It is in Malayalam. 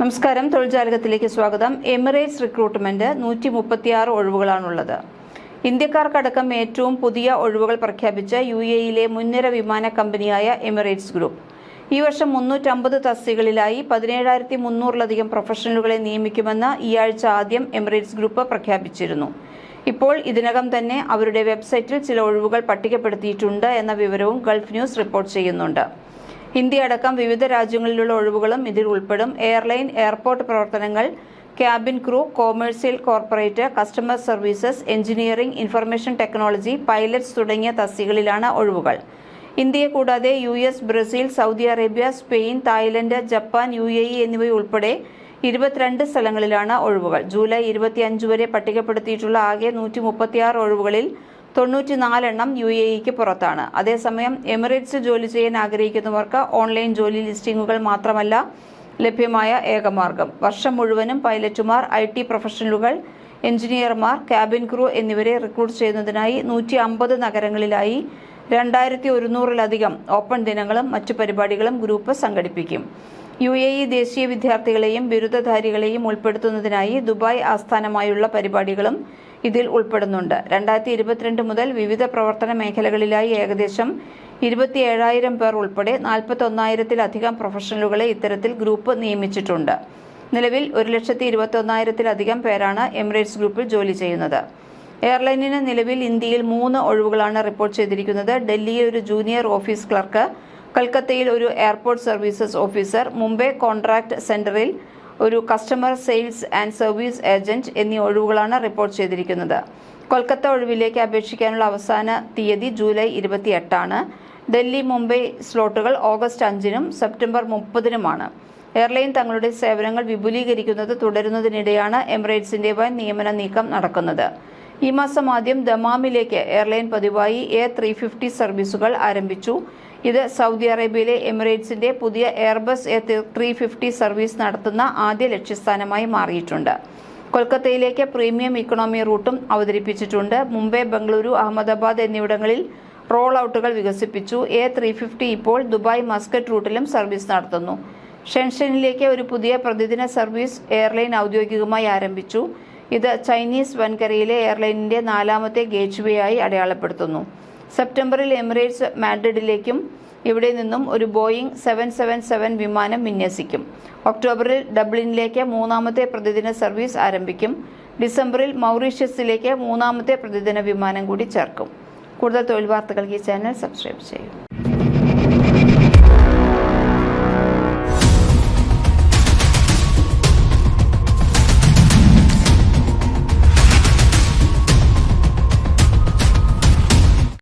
നമസ്കാരം. തൊഴിൽജാലകത്തിലേക്ക് സ്വാഗതം. എമിറേറ്റ്സ് റിക്രൂട്ട്മെന്റ് നൂറ്റി മുപ്പത്തിയാറ് ഒഴിവുകളാണുള്ളത്. ഇന്ത്യക്കാർക്കടക്കം ഏറ്റവും പുതിയ ഒഴിവുകൾ പ്രഖ്യാപിച്ച യു എയിലെ മുൻനിര വിമാന കമ്പനിയായ എമിറേറ്റ്സ് ഗ്രൂപ്പ്. ഈ വർഷം മുന്നൂറ്റമ്പത് തസ്തികളിലായി പതിനേഴായിരത്തി മുന്നൂറിലധികം പ്രൊഫഷണലുകളെ നിയമിക്കുമെന്ന് ഈ ആഴ്ച ആദ്യം എമിറേറ്റ്സ് ഗ്രൂപ്പ് പ്രഖ്യാപിച്ചിരുന്നു. ഇപ്പോൾ ഇതിനകം തന്നെ അവരുടെ വെബ്സൈറ്റിൽ ചില ഒഴിവുകൾ പട്ടികപ്പെടുത്തിയിട്ടുണ്ട് എന്ന വിവരവും ഗൾഫ് ന്യൂസ് റിപ്പോർട്ട് ചെയ്യുന്നുണ്ട്. ഇന്ത്യ അടക്കം വിവിധ രാജ്യങ്ങളിലുള്ള ഒഴിവുകളും ഇതിൽ ഉൾപ്പെടും. എയർലൈൻ എയർപോർട്ട് പ്രവർത്തനങ്ങൾ cabin crew commercial corporate customer services engineering information technology pilots തുടങ്ങിയ തസ്തികളിലാണ് ഒഴിവുകൾ. ഇന്ത്യയെ കൂടാതെ U S Brazil Saudi Arabia Spain Thailand Japan U A E എന്നിവയുൾപ്പെടെ ഇരുപത്തിരണ്ട് സ്ഥലങ്ങളിലാണ് ഒഴിവുകൾ. ജൂലൈ ഇരുപത്തിയഞ്ച് വരെ പട്ടികപ്പെടുത്തിയിട്ടുള്ള ആകെ നൂറ്റി ഒഴിവുകളിൽ തൊണ്ണൂറ്റിനാലെണ്ണം യു എ ഇക്ക് പുറത്താണ്. അതേസമയം എമിറേറ്റ്സ് ജോലി ചെയ്യാൻ ആഗ്രഹിക്കുന്നവർക്ക് ഓൺലൈൻ ജോലി ലിസ്റ്റിംഗുകൾ മാത്രമല്ല ലഭ്യമായ ഏകമാർഗം. വർഷം മുഴുവനും പൈലറ്റുമാർ ഐ ടി പ്രൊഫഷണലുകൾ എഞ്ചിനീയർമാർ ക്യാബിൻ ക്രൂ എന്നിവരെ റിക്രൂട്ട് ചെയ്യുന്നതിനായി നൂറ്റി അമ്പത് നഗരങ്ങളിലായി രണ്ടായിരത്തി ഒരുന്നൂറിലധികം ഓപ്പൺ ദിനങ്ങളും മറ്റു പരിപാടികളും ഗ്രൂപ്പ് സംഘടിപ്പിക്കും. യു എ ഇ ദേശീയ വിദ്യാർത്ഥികളെയും ബിരുദധാരികളെയും ഉൾപ്പെടുത്തുന്നതിനായി ദുബായ് ആസ്ഥാനമായുള്ള പരിപാടികളും ഇതിൽ ഉൾപ്പെടുന്നുണ്ട്. രണ്ടായിരത്തി ഇരുപത്തിരണ്ട് മുതൽ വിവിധ പ്രവർത്തന മേഖലകളിലായി ഏകദേശം ഇരുപത്തിയേഴായിരം പേർ ഉൾപ്പെടെ നാൽപ്പത്തൊന്നായിരത്തിലധികം പ്രൊഫഷണലുകളെ ഇത്തരത്തിൽ ഗ്രൂപ്പ് നിയമിച്ചിട്ടുണ്ട്. നിലവിൽ ഒരു ലക്ഷത്തി ഇരുപത്തൊന്നായിരത്തിലധികം പേരാണ് എമിറേറ്റ്സ് ഗ്രൂപ്പിൽ ജോലി ചെയ്യുന്നത്. എയർലൈനിന് നിലവിൽ ഇന്ത്യയിൽ മൂന്ന് ഒഴിവുകളാണ് റിപ്പോർട്ട് ചെയ്തിരിക്കുന്നത്. ഡൽഹിയിൽ ഒരു ജൂനിയർ ഓഫീസ് ക്ലർക്ക് കൽക്കത്തയിൽ ഒരു airport services officer Mumbai contract സെന്ററിൽ ഒരു customer sales and service agent എന്നീ ഒഴിവുകളാണ് റിപ്പോർട്ട് ചെയ്തിരിക്കുന്നത്. കൊൽക്കത്ത ഒഴിവിലേക്ക് അപേക്ഷിക്കാനുള്ള അവസാന തീയതി ജൂലൈ ഇരുപത്തി എട്ടാണ് ഡൽഹി മുംബൈ സ്ലോട്ടുകൾ ഓഗസ്റ്റ് അഞ്ചിനും സെപ്റ്റംബർ മുപ്പതിനുമാണ്. എയർലൈൻ തങ്ങളുടെ സേവനങ്ങൾ വിപുലീകരിക്കുന്നത് തുടരുന്നതിനിടെയാണ് എമിറേറ്റ്സിന്റെ വൻ നിയമന നീക്കം നടക്കുന്നത്. ഈ മാസം ആദ്യം ദമാമിലേക്ക് എയർലൈൻ പതിവായി എ ത്രീ ഫിഫ്റ്റി സർവീസുകൾ ആരംഭിച്ചു. ഇത് സൗദി അറേബ്യയിലെ എമിറേറ്റ്സിന്റെ പുതിയ Airbus A three fifty service നടത്തുന്ന ആദ്യ ലക്ഷ്യസ്ഥാനമായി മാറിയിട്ടുണ്ട്. കൊൽക്കത്തയിലേക്ക് പ്രീമിയം ഇക്കണോമി റൂട്ടും അവതരിപ്പിച്ചിട്ടുണ്ട്. മുംബൈ ബംഗളൂരു അഹമ്മദാബാദ് എന്നിവിടങ്ങളിൽ റോൾ ഔട്ടുകൾ വികസിപ്പിച്ചു. എ ത്രീ ഫിഫ്റ്റി ഇപ്പോൾ ദുബായ് മസ്കറ്റ് റൂട്ടിലും സർവീസ് നടത്തുന്നു. ഷെൻഷനിലേക്ക് ഒരു പുതിയ പ്രതിദിന സർവീസ് എയർലൈൻ ഔദ്യോഗികമായി ആരംഭിച്ചു. ഇത് ചൈനീസ് വൻകരയിലെ എയർലൈനിന്റെ നാലാമത്തെ ഗേറ്റ് വേ ആയി അടയാളപ്പെടുത്തുന്നു. സെപ്റ്റംബറിൽ എമിറേറ്റ്സ് മാഡ്രിഡിലേക്കും ഇവിടെ നിന്നും ഒരു ബോയിങ് സെവൻ സെവൻ സെവൻ വിമാനം വിന്യസിക്കും. ഒക്ടോബറിൽ ഡബ്ലിനിലേക്ക് മൂന്നാമത്തെ പ്രതിദിന സർവീസ് ആരംഭിക്കും. ഡിസംബറിൽ മൗറീഷ്യസിലേക്ക് മൂന്നാമത്തെ പ്രതിദിന വിമാനം കൂടി ചേർക്കും. കൂടുതൽ തൊഴിൽ വാർത്തകൾക്ക് ഈ ചാനൽ സബ്സ്ക്രൈബ് ചെയ്യും